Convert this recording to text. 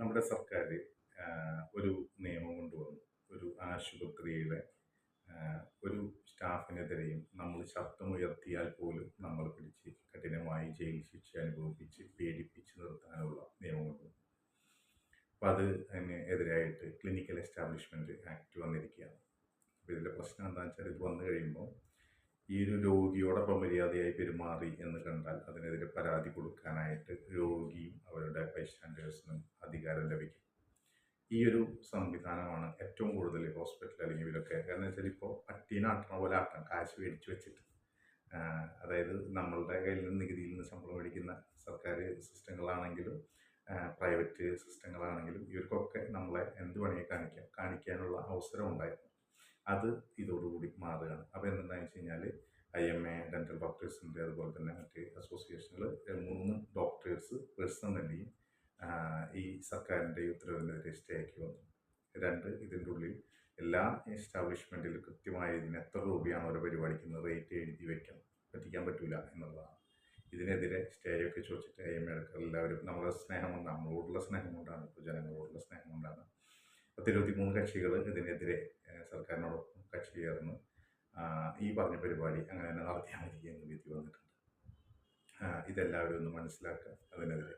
നമ്മുടെ സർക്കാർ ഒരു നിയമം കൊണ്ടുവന്നു. ഒരു ആശുപത്രിയിലെ ഒരു സ്റ്റാഫിനെതിരെയും നമ്മൾ ശബ്ദമുയർത്തിയാൽ പോലും നമ്മൾ പിടിച്ച് കഠിനമായി ജയിൽ ശിക്ഷ അനുഭവിപ്പിച്ച് പേടിപ്പിച്ച് നിർത്താനുള്ള നിയമം കൊണ്ടുവന്നു. അപ്പോൾ അത് എതിരായിട്ട് ക്ലിനിക്കൽ എസ്റ്റാബ്ലിഷ്മെന്റ് ആക്ട് വന്നിരിക്കുകയാണ്. അപ്പോൾ ഇതിന്റെ പ്രശ്നം എന്താണെന്ന് വെച്ചാൽ ഇത് വന്നു കഴിയുമ്പോൾ ഈ ഒരു രോഗിയോടൊപ്പം മര്യാദയായി പെരുമാറി എന്ന് കണ്ടാൽ അതിനെതിരെ പരാതി കൊടുക്കാനായിട്ട് രോഗിയും അവരുടെ ബൈസ്റ്റാൻഡേഴ്സിനും അധികാരം ലഭിക്കും. ഈ ഒരു സംവിധാനമാണ് ഏറ്റവും കൂടുതൽ ഹോസ്പിറ്റൽ അല്ലെങ്കിൽ ഇവരൊക്കെ കാരണം വെച്ചാൽ ഇപ്പോൾ പട്ടീനെ ആട്ടണ പോലെ ആട്ടണം കാശ് മേടിച്ച് വെച്ചിട്ട്. അതായത് നമ്മളുടെ കയ്യിൽ നിന്ന് നികുതിയിൽ നിന്ന് ശമ്പളം മേടിക്കുന്ന സർക്കാർ സിസ്റ്റങ്ങളാണെങ്കിലും പ്രൈവറ്റ് സിസ്റ്റങ്ങളാണെങ്കിലും ഇവർക്കൊക്കെ നമ്മളെ എന്ത് പണിയെ കാണിക്കാം? കാണിക്കാനുള്ള അവസരം ഉണ്ടായിരുന്നു. അത് ഇതോടുകൂടി മാറുകയാണ്. അപ്പോൾ എന്തെന്ന് വെച്ച് കഴിഞ്ഞാൽ ഐ എം എ ഡെന്റൽ ഡോക്ടേഴ്സിന്റെ അതുപോലെ തന്നെ മറ്റ് അസോസിയേഷനുകൾ മൂന്ന് ഡോക്ടേഴ്സ് പേഴ്സണലി ഈ സർക്കാരിന്റെ ഉത്തരവിനെതിരെ സ്റ്റേ ആക്കി വന്നു. രണ്ട് ഇതിന്റെ ഉള്ളിൽ എല്ലാ എസ്റ്റാബ്ലിഷ്മെന്റിലും കൃത്യമായി ഇതിന് എത്ര രൂപയാണ് ഓരോ പരിപാടിക്കുന്ന റേറ്റ് എഴുതി വെക്കണം പറ്റിക്കാൻ പറ്റില്ല എന്നുള്ളതാണ്. ഇതിനെതിരെ സ്റ്റേ ഒക്കെ ചോദിച്ചിട്ട് ഐ എം എ എല്ലാവരും നമ്മുടെ സ്നേഹം കൊണ്ട് നമ്മളോടുള്ള സ്നേഹം കൊണ്ടാണ് ഇപ്പോൾ ജനങ്ങളോടുള്ള സ്നേഹം കൊണ്ടാണ്. പത്തിരുപത്തി മൂന്ന് കക്ഷികൾ ഇതിനെതിരെ ഈ പറഞ്ഞ പരിപാടി അങ്ങനെ തന്നെ നടത്തിയാൽ മതി എന്ന് വിധി വന്നിട്ടുണ്ട്. ഇതെല്ലാവരും ഒന്ന് മനസ്സിലാക്കുക അതിനെതിരെ.